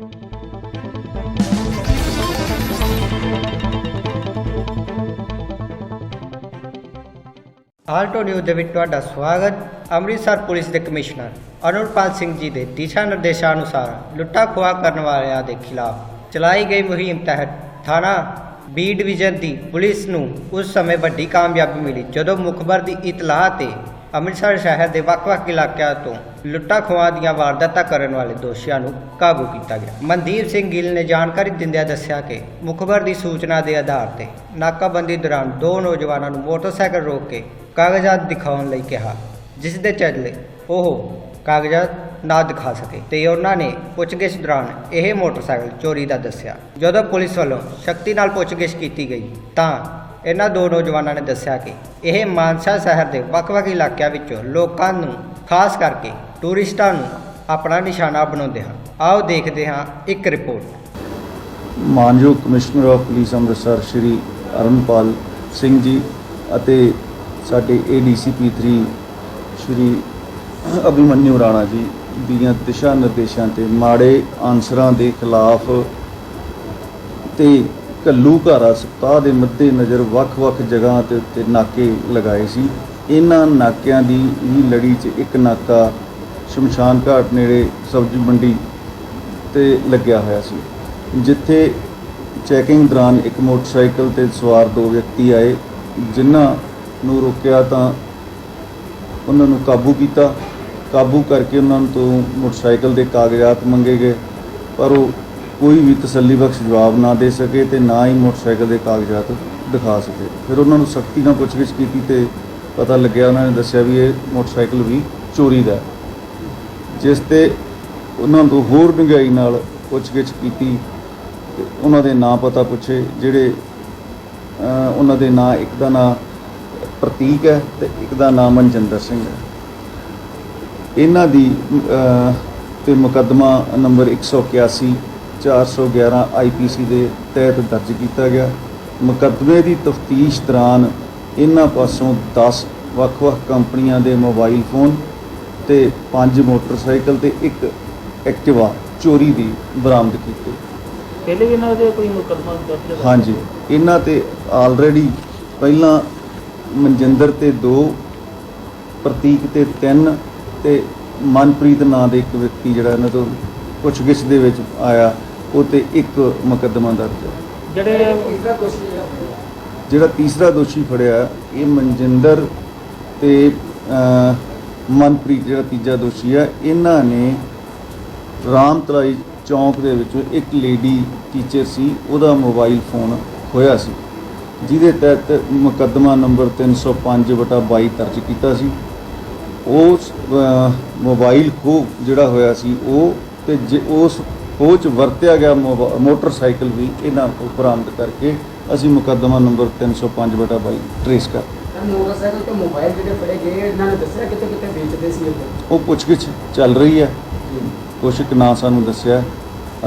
Alto news ਦੇ ਵਿੱਚ ਤੁਹਾਡਾ ਸਵਾਗਤ। ਅੰਮ੍ਰਿਤਸਰ ਪੁਲਿਸ ਦੇ ਕਮਿਸ਼ਨਰ ਅਨੁਰਪਾਲ ਸਿੰਘ ਜੀ ਦੇ ਦਿਸ਼ਾ ਨਿਰਦੇਸ਼ਾਂ ਅਨੁਸਾਰ ਲੁੱਟਾ ਖੋਹਾ ਕਰਨ ਵਾਲਿਆਂ ਦੇ ਖਿਲਾਫ ਚਲਾਈ ਗਈ ਮੁਹਿੰਮ ਤਹਿਤ ਥਾਣਾ ਬੀ ਡਿਵੀਜ਼ਨ ਦੀ ਪੁਲਿਸ ਨੂੰ ਉਸ ਸਮੇਂ ਵੱਡੀ ਕਾਮਯਾਬੀ ਮਿਲੀ, ਜਦੋਂ ਮੁਖਬਰ ਦੀ ਇਤਲਾਹ ਤੇ ਅੰਮ੍ਰਿਤਸਰ ਸ਼ਹਿਰ ਦੇ ਵੱਖ-ਵੱਖ ਇਲਾਕਿਆਂ ਤੋਂ ਲੁੱਟਾਂ ਖੋਹਾਂ ਦੀਆਂ ਵਾਰਦਾਤਾਂ ਕਰਨ ਵਾਲੇ ਦੋਸ਼ੀਆਂ ਨੂੰ ਕਾਬੂ ਕੀਤਾ ਗਿਆ। ਮਨਦੀਪ ਸਿੰਘ ਗਿੱਲ ਨੇ ਜਾਣਕਾਰੀ ਦਿੰਦਿਆਂ ਦੱਸਿਆ ਕਿ ਮੁਖਬਰ ਦੀ ਸੂਚਨਾ ਦੇ ਆਧਾਰ ਤੇ ਨਾਕਾਬੰਦੀ ਦੌਰਾਨ ਦੋ ਨੌਜਵਾਨਾਂ ਨੂੰ ਮੋਟਰਸਾਈਕਲ ਰੋਕ ਕੇ ਕਾਗਜ਼ਾਤ ਦਿਖਾਉਣ ਲਈ ਕਿਹਾ, ਜਿਸ ਦੇ ਚੱਲੇ ਉਹ ਕਾਗਜ਼ਾਤ ਨਾ ਦਿਖਾ ਸਕੇ ਤੇ ਉਹਨਾਂ ਨੇ ਪੁੱਛਗਿੱਛ ਦੌਰਾਨ ਇਹ ਮੋਟਰਸਾਈਕਲ ਚੋਰੀ ਦਾ ਦੱਸਿਆ। ਜਦੋਂ ਪੁਲਿਸ ਵੱਲੋਂ ਸ਼ਕਤੀ ਨਾਲ ਪੁੱਛਗਿੱਛ ਕੀਤੀ ਗਈ ਤਾਂ ਇਹਨਾਂ ਦੋ ਨੌਜਵਾਨਾਂ ਨੇ ਦੱਸਿਆ ਕਿ ਇਹ ਮਾਨਸਾ ਸ਼ਹਿਰ ਦੇ ਵੱਖ-ਵੱਖ ਇਲਾਕਿਆਂ ਵਿੱਚੋਂ ਲੋਕਾਂ ਨੂੰ, ਖਾਸ ਕਰਕੇ ਟੂਰਿਸਟਾਂ ਨੂੰ ਆਪਣਾ ਨਿਸ਼ਾਨਾ ਬਣਾਉਂਦੇ ਹਨ। ਆਓ ਦੇਖਦੇ ਹਾਂ ਇੱਕ ਰਿਪੋਰਟ। ਮਾਨਯੋਗ commissioner of police Amritsar Shri Arnpal Singh ji ਅਤੇ ਸਾਡੇ ਏਡੀਸੀਪੀ 3 ਸ਼੍ਰੀ ਅਭਿਮਨਿਊ ਰਾਣਾ ਜੀ ਦੀਆਂ ਦਿਸ਼ਾ ਨਿਰਦੇਸ਼ਾਂ ਤੇ ਮਾੜੇ ਆਨਸਰਾਂ ਦੇ ਖਿਲਾਫ ਤੇ ਕੱਲੂ ਘਾਰਾ ਸਪਤਾਹ ਦੇ ਮੱਦੇ ਨਜ਼ਰ ਵੱਖ-ਵੱਖ ਜਗ੍ਹਾ ਤੇ ਉੱਤੇ ਨਾਕੇ ਲਗਾਏ ਸੀ। ਇਹਨਾਂ ਨਾਕਿਆਂ ਦੀ ਹੀ ਲੜੀ 'ਚ ਇੱਕ ਨਾਕਾ ਸ਼ਮਸ਼ਾਨ ਘਾਟ ਨੇੜੇ ਸਬਜ਼ੀ ਮੰਡੀ ਤੇ ਲੱਗਿਆ ਹੋਇਆ ਸੀ, ਜਿੱਥੇ ਚੈਕਿੰਗ ਦੌਰਾਨ ਇੱਕ ਮੋਟਰਸਾਈਕਲ ਤੇ ਸਵਾਰ ਦੋ ਵਿਅਕਤੀ ਆਏ, ਜਿਨ੍ਹਾਂ ਨੂੰ ਰੋਕਿਆ ਤਾਂ ਉਹਨਾਂ ਨੂੰ ਕਾਬੂ ਕੀਤਾ। ਕਾਬੂ ਕਰਕੇ ਉਹਨਾਂ ਤੋਂ ਮੋਟਰਸਾਈਕਲ ਦੇ ਕਾਗਜ਼ਾਤ ਮੰਗੇ ਗਏ, ਪਰ ਉਹ ਕੋਈ ਵੀ ਤਸੱਲੀਬਖਸ਼ ਜਵਾਬ ਨਾ ਦੇ ਸਕੇ ਤੇ ਨਾ ਹੀ ਮੋਟਰਸਾਈਕਲ ਦੇ ਕਾਗਜ਼ਾਤ ਦਿਖਾ ਸਕੇ। ਫਿਰ ਉਹਨਾਂ ਨੂੰ ਸਖਤੀ ਨਾਲ ਪੁੱਛਗਿੱਛ ਕੀਤੀ ਤੇ ਪਤਾ ਲੱਗਿਆ ਉਹਨਾਂ ਨੇ ਦੱਸਿਆ ਵੀ ਇਹ ਮੋਟਰਸਾਈਕਲ ਵੀ ਚੋਰੀ ਦਾ ਹੈ। ਜਿਸ ਤੇ ਉਹਨਾਂ ਤੋਂ ਹੋਰ ਡੂੰਘਾਈ ਨਾਲ ਪੁੱਛਗਿੱਛ ਕੀਤੀ ਤੇ ਉਹਨਾਂ ਦੇ ਨਾਂ ਪਤਾ ਪੁੱਛੇ ਜਿਹੜੇ ਅਹ, ਉਹਨਾਂ ਦੇ ਨਾਂ ਇੱਕ ਦਾ ਨਾਂ ਪ੍ਰਤੀਕ ਹੈ ਤੇ ਇੱਕ ਦਾ ਨਾਮ ਮਨਜਿੰਦਰ ਸਿੰਘ ਹੈ। ਇਹਨਾਂ ਦੀ ਅਹ, ਤੇ ਮੁਕੱਦਮਾ ਨੰਬਰ 181 411 ਆਈਪੀਸੀ ਦੇ ਤਹਿਤ ਦਰਜ ਕੀਤਾ ਗਿਆ। ਮੁਕੱਦਮੇ ਦੀ ਤਫਤੀਸ਼ ਦੌਰਾਨ ਇਹਨਾਂ ਪਾਸੋਂ 10 ਵੱਖ-ਵੱਖ ਕੰਪਨੀਆਂ ਦੇ ਮੋਬਾਈਲ ਫੋਨ ਤੇ ਪੰਜ ਮੋਟਰਸਾਈਕਲ ਤੇ ਇੱਕ ਐਕਟਿਵਾ ਚੋਰੀ ਦੀ ਬਰਾਮਦ ਕੀਤੀ। ਪਹਿਲੇ ਵੀ ਇਹਨਾਂ ਦੇ ਕੋਈ ਮੁਕੱਦਮਾ ਦਰਜ ਹੈ? ਹਾਂਜੀ। ਇਹਨਾਂ ਤੇ ਆਲਰੇਡੀ ਪਹਿਲਾਂ ਮਨਜਿੰਦਰ ਤੇ 2 ਪ੍ਰਤੀਕ ਤੇ 3 ਤੇ ਮਨਪ੍ਰੀਤ ਨਾਂ ਦੇ ਇੱਕ ਵਿਅਕਤੀ ਜਿਹੜਾ ਇਹਨਾਂ ਤੋਂ ਪੁੱਛਗਿੱਛ ਦੇ ਵਿੱਚ ਆਇਆ। ਉਹ ਤੇ ਇੱਕ ਮੁਕੱਦਮਾ ਦਰਜ ਹੈ। ਜਿਹੜੇ ਜਿਹੜਾ ਤੀਸਰਾ ਦੋਸ਼ੀ ਫੜਿਆ ਇਹ ਮਨਜਿੰਦਰ ਤੇ ਮਨਪ੍ਰੀਤ ਜਿਹੜਾ ਤੀਜਾ ਦੋਸ਼ੀ ਹੈ ਇਹਨਾਂ ਨੇ ਰਾਮਤਲਾਈ ਚੌਂਕ ਦੇ ਵਿੱਚ ਇੱਕ ਲੇਡੀ ਟੀਚਰ ਸੀ ਉਹਦਾ ਮੋਬਾਈਲ ਫੋਨ ਖੋਇਆ ਸੀ ਜਿਹਦੇ ਤਹਿਤ ਮੁਕੱਦਮਾ ਨੰਬਰ 305 ਬਟਾ 22 ਦਰਜ ਕੀਤਾ ਸੀ। ਉਸ ਮੋਬਾਈਲ ਖੋ ਜਿਹੜਾ ਹੋਇਆ ਸੀ ਉਹ ਤੇ ਜੇ ਉਸ ਖੋਹ 'ਚ ਵਰਤਿਆ ਗਿਆ ਮੋਟਰਸਾਈਕਲ ਵੀ ਇਹਨਾਂ ਤੋਂ ਬਰਾਮਦ ਕਰਕੇ ਅਸੀਂ ਮੁਕੱਦਮਾ ਨੰਬਰ 305 ਬਟਾ 22 ਟਰੇਸ ਕਰ ਮੋਟਰਸਾਈਕਲ ਤੇ ਮੋਬਾਈਲ ਜਿਹੜੇ ਫੜੇ ਗਏ ਇਹਨਾਂ ਨੇ ਦੱਸਿਆ ਕਿਤੇ ਕਿਤੇ ਵੇਚਦੇ ਸੀ ਇਹ ਉਹ ਪੁੱਛਗਿੱਛ ਚੱਲ ਰਹੀ ਹੈ। ਕੁਛ ਕੁ ਨਾਂ ਸਾਨੂੰ ਦੱਸਿਆ।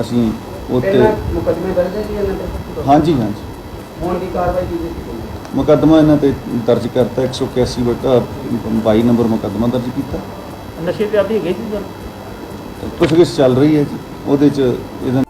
ਅਸੀਂ ਉੱਤੇ ਮੁਕੱਦਮੇ ਦਰਜ ਹੈ ਜੀ ਇਹਨਾਂ ਤੇ? ਹਾਂਜੀ ਹਾਂਜੀ। ਹੁਣ ਦੀ ਕਾਰਵਾਈ ਕੀ ਕੀਤੀ ਮੁਕੱਦਮਾ ਇਹਨਾਂ ਤੇ ਦਰਜ ਕਰਤਾ 181 ਬਟਾ 22 ਨੰਬਰ ਮੁਕੱਦਮਾ ਦਰਜ ਕੀਤਾ। ਨਸ਼ੇ ਤੇ ਆਦੀ ਹੈਗੇ ਸੀ ਸਰ? ਪੁੱਛਗਿੱਛ ਚੱਲ ਰਹੀ ਹੈ ਜੀ। ਉਹਦੇ ਚ ਇਹਦਾ